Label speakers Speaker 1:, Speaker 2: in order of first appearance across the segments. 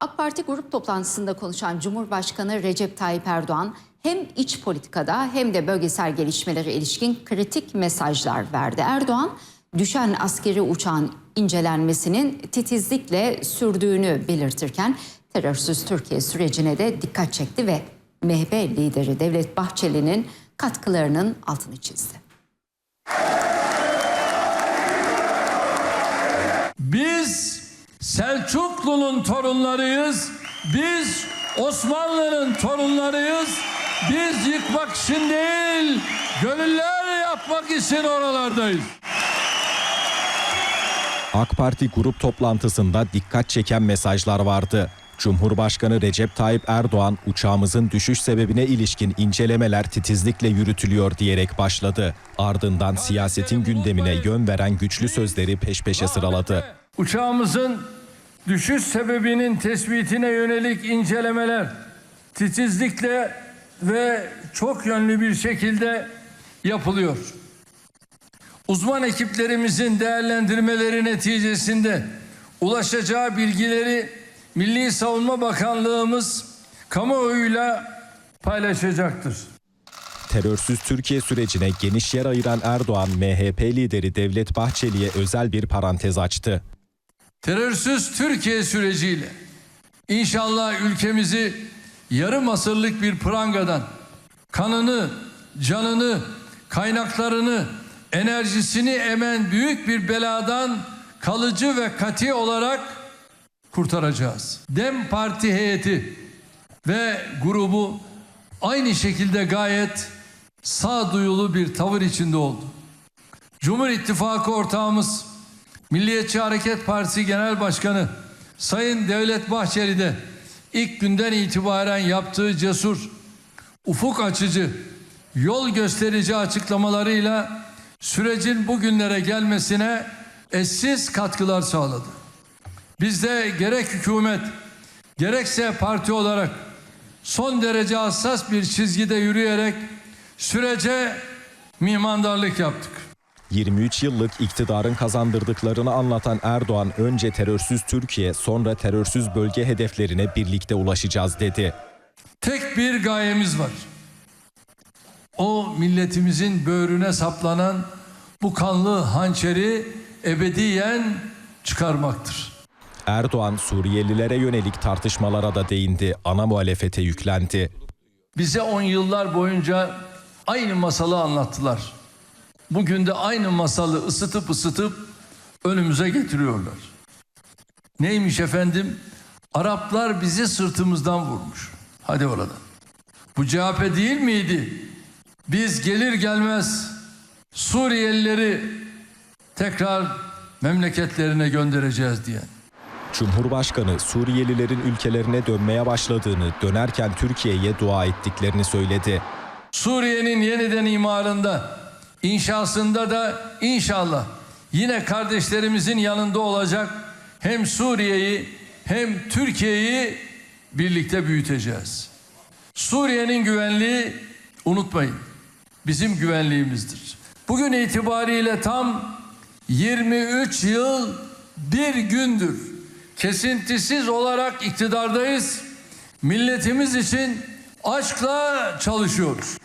Speaker 1: AK Parti grup toplantısında konuşan Cumhurbaşkanı Recep Tayyip Erdoğan hem iç politikada hem de bölgesel gelişmelere ilişkin kritik mesajlar verdi. Erdoğan düşen askeri uçağın incelenmesinin titizlikle sürdüğünü belirtirken terörsüz Türkiye sürecine de dikkat çekti ve MHP lideri Devlet Bahçeli'nin katkılarının altını çizdi.
Speaker 2: Biz Selçuklu'nun torunlarıyız. Biz Osmanlı'nın torunlarıyız. Biz yıkmak için değil, gönüller yapmak için oralardayız.
Speaker 3: AK Parti grup toplantısında dikkat çeken mesajlar vardı. Cumhurbaşkanı Recep Tayyip Erdoğan uçağımızın düşüş sebebine ilişkin incelemeler titizlikle yürütülüyor diyerek başladı. Ardından siyasetin gündemine yön veren güçlü sözleri peş peşe sıraladı.
Speaker 2: Uçağımızın düşüş sebebinin tespitine yönelik incelemeler titizlikle ve çok yönlü bir şekilde yapılıyor. Uzman ekiplerimizin değerlendirmeleri neticesinde ulaşacağı bilgileri Milli Savunma Bakanlığımız kamuoyuyla paylaşacaktır.
Speaker 3: Terörsüz Türkiye sürecine geniş yer ayıran Erdoğan, MHP lideri Devlet Bahçeli'ye özel bir parantez açtı.
Speaker 2: Terörsüz Türkiye süreciyle inşallah ülkemizi yarım asırlık bir prangadan kanını, canını, kaynaklarını, enerjisini emen büyük bir beladan kalıcı ve kati olarak kurtaracağız. Dem Parti heyeti ve grubu aynı şekilde gayet sağduyulu bir tavır içinde oldu. Cumhur İttifakı ortağımız Milliyetçi Hareket Partisi Genel Başkanı Sayın Devlet Bahçeli de ilk günden itibaren yaptığı cesur, ufuk açıcı, yol gösterici açıklamalarıyla sürecin bugünlere gelmesine eşsiz katkılar sağladı. Biz de gerek hükümet gerekse parti olarak son derece hassas bir çizgide yürüyerek sürece mihmandarlık yaptık.
Speaker 3: 23 yıllık iktidarın kazandırdıklarını anlatan Erdoğan önce terörsüz Türkiye sonra terörsüz bölge hedeflerine birlikte ulaşacağız dedi.
Speaker 2: Tek bir gayemiz var. O milletimizin böğrüne saplanan bu kanlı hançeri ebediyen çıkarmaktır.
Speaker 3: Erdoğan Suriyelilere yönelik tartışmalara da değindi. Ana muhalefete yüklendi.
Speaker 2: Bize on yıllar boyunca aynı masalı anlattılar. Bugün de aynı masalı ısıtıp ısıtıp önümüze getiriyorlar. Neymiş efendim? Araplar bizi sırtımızdan vurmuş. Hadi oradan. Bu CHP değil miydi? Biz gelir gelmez Suriyelileri tekrar memleketlerine göndereceğiz diyen.
Speaker 3: Cumhurbaşkanı Suriyelilerin ülkelerine dönmeye başladığını, dönerken Türkiye'ye dua ettiklerini söyledi.
Speaker 2: Suriye'nin yeniden imarında, inşasında da inşallah yine kardeşlerimizin yanında olacak hem Suriye'yi hem Türkiye'yi birlikte büyüteceğiz. Suriye'nin güvenliği unutmayın bizim güvenliğimizdir. Bugün itibariyle tam 23 yıl bir gündür kesintisiz olarak iktidardayız. Milletimiz için aşkla çalışıyoruz.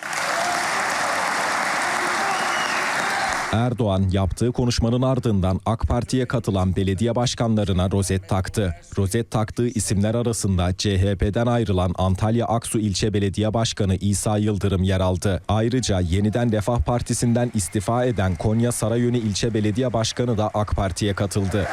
Speaker 3: Erdoğan yaptığı konuşmanın ardından AK Parti'ye katılan belediye başkanlarına rozet taktı. Rozet taktığı isimler arasında CHP'den ayrılan Antalya Aksu İlçe Belediye Başkanı İsa Yıldırım yer aldı. Ayrıca yeniden Refah Partisi'nden istifa eden Konya Sarayönü İlçe Belediye Başkanı da AK Parti'ye katıldı.